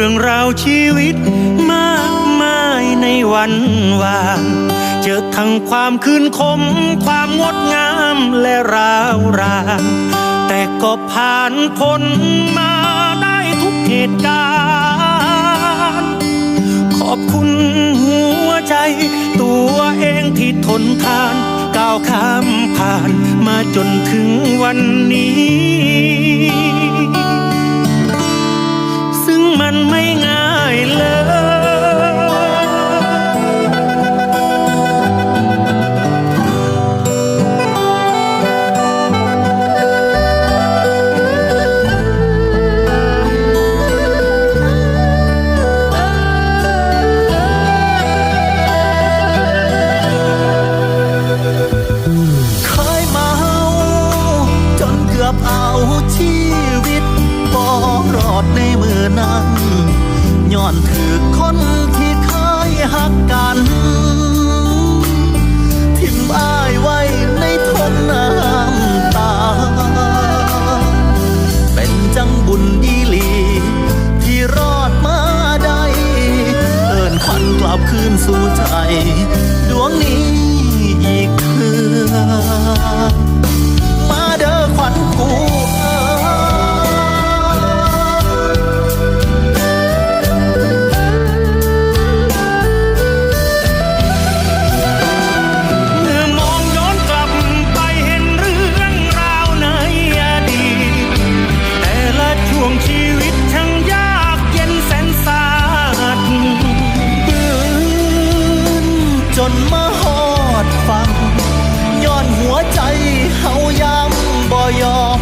ื่องราวชีวิตมากมายในวันวานเจอทั้งความคืนคม ความงดงามและราวรานแต่ก็ผ่านพ้นมาได้ทุกเหตุการณ์ ขอบคุณหัวใจ ตัวเองที่ทนทาน ก้าวข้ามผ่านมาจนถึงวันนี้ รอดในมือนั้นย้อนถือคนที่เคยหักกัน ทิมอ้ายไว้ในทนน้ำตา เป็นจังบุญยีหลี ที่รอดมาได้ เอินขวัญกลับคืนสู่ใจ ดวงนี้อีกเทื อดฟังย้อนหัวใจเฮายังบ่ยอม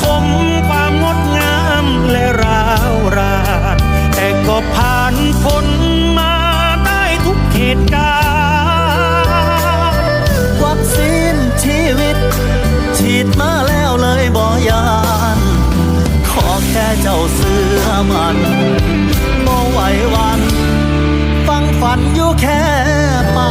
คมความงดงามและราวรานแต่ก็ผ่านพ้นมาได้ทุกเหตุการณ์วัคซีนชีวิต ฉีดมาแล้วเลยบ่ยาน ขอแค่เจ้าเสื้อมันบ่ไหววัน ฟังฝันอยู่แค่ปา